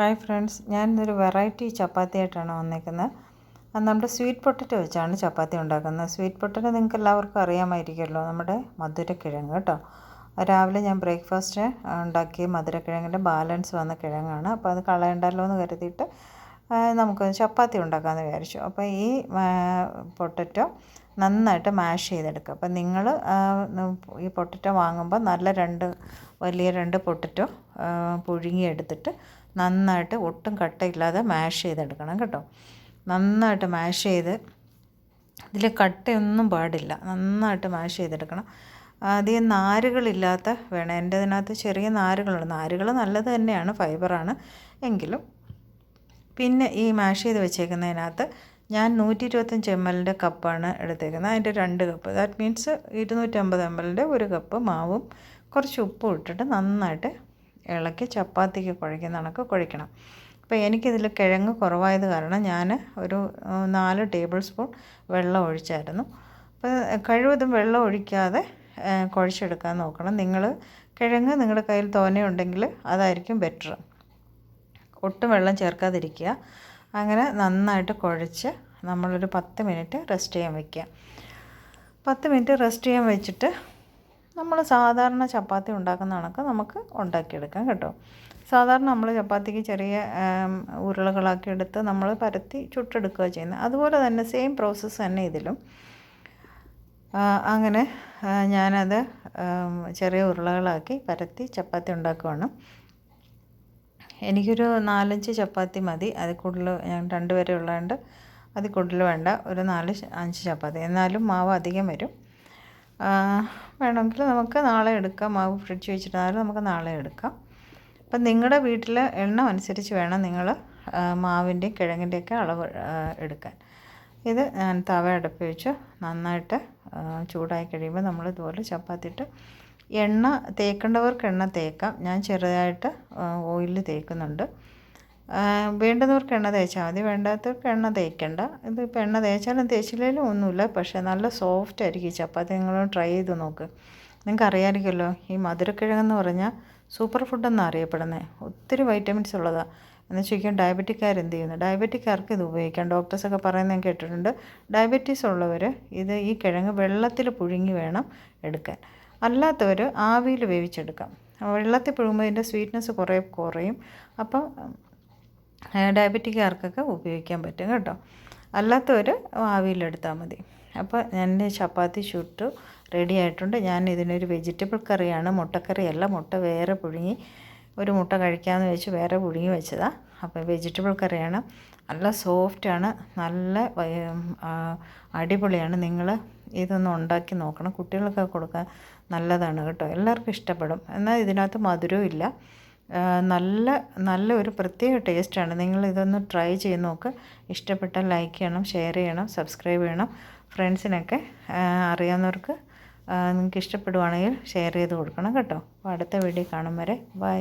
Hi friends ഞാൻ ഇന്നൊരു variety ചപ്പാത്തി ആയിട്ടാണ് വന്നേക്കുന്നത്. അത് നമ്മുടെ സ്വീറ്റ് പൊട്ടറ്റോ വെച്ചാണ് ചപ്പാത്തി ഉണ്ടാക്കുന്നത്. സ്വീറ്റ് പൊട്ടറ്റോ നിങ്ങൾക്ക് എല്ലാവർക്കും അറിയാമായിരിക്കുമല്ലോ നമ്മുടെ മധുരക്കിഴങ്ങ് കേട്ടോ. രാവിലെ ഞാൻ ബ്രേക്ക്ഫാസ്റ്റ് ഉണ്ടാക്കിയ മധുരക്കിഴങ്ങിന്റെ ബാലൻസ് വന്ന കിഴങ്ങാണ്. അപ്പോൾ അത് കളയണ്ടല്ലോ എന്ന് കരുതിയിട്ട് നമുക്ക് ചപ്പാത്തി ഉണ്ടാക്കാമെന്ന് വിചാരിച്ചു. അപ്പോൾ ഈ പൊട്ടറ്റോ നന്നായിട്ട് മാഷ് ചെയ്തെടുക്കുക. അപ്പം നിങ്ങൾ ഈ പൊട്ടറ്റോ വാങ്ങുമ്പോൾ നല്ല രണ്ട് വലിയ രണ്ട് പൊട്ടറ്റോ പുഴുങ്ങിയെടുത്തിട്ട് നന്നായിട്ട് ഒട്ടും കട്ടയില്ലാതെ മാഷ് ചെയ്തെടുക്കണം കേട്ടോ. നന്നായിട്ട് മാഷ് ചെയ്ത് ഇതിൽ കട്ടയൊന്നും പാടില്ല. നന്നായിട്ട് മാഷ് ചെയ്തെടുക്കണം. അധികം നാരുകളില്ലാത്ത വേണം. എന്റെ അതിനകത്ത് ചെറിയ നാരുകളുണ്ട്. നാരുകൾ നല്ലത് തന്നെയാണ്. ഫൈബറാണ്. എങ്കിലും പിന്നെ ഈ മാഷ് ചെയ്ത് വെച്ചേക്കുന്നതിനകത്ത് ഞാൻ നൂറ്റി ഇരുപത്തഞ്ച് എം എല്ലിന്റെ കപ്പാണ് എടുത്തേക്കുന്നത്. അതിന്റെ രണ്ട് കപ്പ്. ദാറ്റ് മീൻസ് ഇരുന്നൂറ്റമ്പത് എം എല്ലിന്റെ ഒരു കപ്പ് മാവും കുറച്ച് ഉപ്പും ഇട്ടിട്ട് നന്നായിട്ട് ഇളക്കി ചപ്പാത്തിക്ക് കുഴയ്ക്കുന്ന കണക്ക് കുഴയ്ക്കണം അപ്പോൾ എനിക്കിതിൽ കിഴങ്ങ് കുറവായത് കാരണം ഞാൻ ഒരു നാല് ടേബിൾ സ്പൂൺ വെള്ളം ഒഴിച്ചായിരുന്നു. അപ്പോൾ കഴിവതും വെള്ളം ഒഴിക്കാതെ കുഴച്ചെടുക്കാൻ നോക്കണം. നിങ്ങൾ കിഴങ്ങ് നിങ്ങളുടെ കയ്യിൽ തോനെ തോനെയുണ്ടെങ്കിൽ അതായിരിക്കും ബെറ്റർ ഒട്ടും വെള്ളം ചേർക്കാതിരിക്കുക. അങ്ങനെ നന്നായിട്ട് കുഴച്ച് നമ്മളൊരു പത്ത് മിനിറ്റ് റെസ്റ്റ് ചെയ്യാൻ വയ്ക്കുക പത്ത് മിനിറ്റ് റെസ്റ്റ് ചെയ്യാൻ വെച്ചിട്ട് നമ്മൾ സാധാരണ ചപ്പാത്തി ഉണ്ടാക്കുന്ന കണക്ക് നമുക്ക് ഉണ്ടാക്കിയെടുക്കാം കേട്ടോ. സാധാരണ നമ്മൾ ചപ്പാത്തിക്ക് ചെറിയ ഉരുളകളാക്കി എടുത്ത് നമ്മൾ പരത്തി ചുട്ടെടുക്കുക ചെയ്യുന്നത്. അതുപോലെ തന്നെ സെയിം പ്രോസസ്സ് തന്നെ ഇതിലും. അങ്ങനെ ഞാനത് ചെറിയ ഉരുളകളാക്കി പരത്തി ചപ്പാത്തി ഉണ്ടാക്കുവാണ്. എനിക്കൊരു നാലഞ്ച് ചപ്പാത്തി മതി. അതിൽ കൂടുതൽ ഞാൻ രണ്ട് പേരെ ഉള്ളതുകൊണ്ട് അതിൽ കൂടുതൽ വേണ്ട. ഒരു നാല് അഞ്ച് ചപ്പാത്തി. എന്നാലും മാവ് അധികം വരും. വേണമെങ്കിൽ നമുക്ക് നാളെ എടുക്കാം. മാവ് ഫ്രിഡ്ജ് വെച്ചിട്ടായാലും നമുക്ക് നാളെ എടുക്കാം. അപ്പം നിങ്ങളുടെ വീട്ടിൽ എണ്ണം അനുസരിച്ച് വേണം നിങ്ങൾ മാവിന്റെയും കിഴങ്ങിന്റെയൊക്കെ അളവ് എടുക്കാൻ. ഇത് ഞാൻ തവ അടുപ്പ് വെച്ച് നന്നായിട്ട് ചൂടായി കഴിയുമ്പോൾ നമ്മൾ ഇതുപോലെ ചപ്പാത്തിയിട്ട് എണ്ണ തേക്കേണ്ടവർക്ക് എണ്ണ തേക്കാം. ഞാൻ ചെറുതായിട്ട് ഓയിലിൽ തേക്കുന്നുണ്ട്. വേണ്ടുന്നവർക്ക് എണ്ണ തേച്ചാൽ മതി. വേണ്ടാത്തവർക്ക് എണ്ണ തേക്കണ്ട. ഇതിപ്പോൾ എണ്ണ തേച്ചാലും തേച്ചില്ലെങ്കിലും ഒന്നുമില്ല. പക്ഷേ നല്ല സോഫ്റ്റ് ആയിരിക്കും ചപ്പാത്തി. നിങ്ങൾ ട്രൈ ചെയ്ത് നോക്ക്. നിങ്ങൾക്ക് അറിയാമായിരിക്കുമല്ലോ ഈ മധുരക്കിഴങ്ങെന്ന് പറഞ്ഞാൽ സൂപ്പർ ഫുഡെന്നാണ് അറിയപ്പെടുന്നത് ഒത്തിരി വൈറ്റമിൻസ് ഉള്ളതാണ് എന്ന് ചോദിക്കാൻ ഡയബറ്റിക്കാർ എന്ത് ചെയ്യുന്നു? ഡയബറ്റിക്കാർക്ക് ഇത് ഉപയോഗിക്കാം. ഡോക്ടേഴ്സൊക്കെ പറയുന്നത് ഞാൻ കേട്ടിട്ടുണ്ട്. ഡയബറ്റീസ് ഉള്ളവർ ഇത് ഈ കിഴങ്ങ് വെള്ളത്തിൽ പുഴുങ്ങി വേണം എടുക്കാൻ. അല്ലാത്തവർ ആവിയിൽ വേവിച്ചെടുക്കാം. വെള്ളത്തിൽ പിഴുമ്പോൾ ഇതിന്റെ സ്വീറ്റ്നെസ് കുറേ കുറയും. അപ്പം ഡയബറ്റിക്കാർക്കൊക്കെ ഉപയോഗിക്കാൻ പറ്റും കേട്ടോ. അല്ലാത്തവർ ആവിയിലെടുത്താൽ മതി. അപ്പോൾ ഞാൻ ചപ്പാത്തി ചുട്ടു റെഡി ആയിട്ടുണ്ട്. ഞാൻ ഇതിനൊരു വെജിറ്റബിൾ കറിയാണ് മുട്ടക്കറിയല്ല. മുട്ട വേറെ പുഴുങ്ങി ഒരു മുട്ട കഴിക്കാമെന്ന് വെച്ച് വേറെ പുഴുങ്ങി വെച്ചതാണ് അപ്പോൾ വെജിറ്റബിൾ കറിയാണ്. നല്ല സോഫ്റ്റാണ്. നല്ല അടിപൊളിയാണ്. നിങ്ങൾ ഇതൊന്ന് ഉണ്ടാക്കി നോക്കണം. കുട്ടികൾക്കൊക്കെ കൊടുക്കാൻ നല്ലതാണ് കേട്ടോ. എല്ലാവർക്കും ഇഷ്ടപ്പെടും. എന്നാൽ ഇതിനകത്ത് മധുരവും ഇല്ല. നല്ല നല്ല ഒരു പ്രത്യേക ടേസ്റ്റാണ്. നിങ്ങൾ ഇതൊന്ന് ട്രൈ ചെയ്ത് നോക്ക്. ഇഷ്ടപ്പെട്ടാൽ ലൈക്ക് ചെയ്യണം ഷെയർ ചെയ്യണം സബ്സ്ക്രൈബ് ചെയ്യണം. ഫ്രണ്ട്സിനൊക്കെ അറിയാവുന്നവർക്ക് നിങ്ങൾക്ക് ഇഷ്ടപ്പെടുവാണെങ്കിൽ ഷെയർ ചെയ്ത് കൊടുക്കണം കേട്ടോ. അപ്പോൾ അടുത്ത വീഡിയോ കാണും വരെ. ബൈ.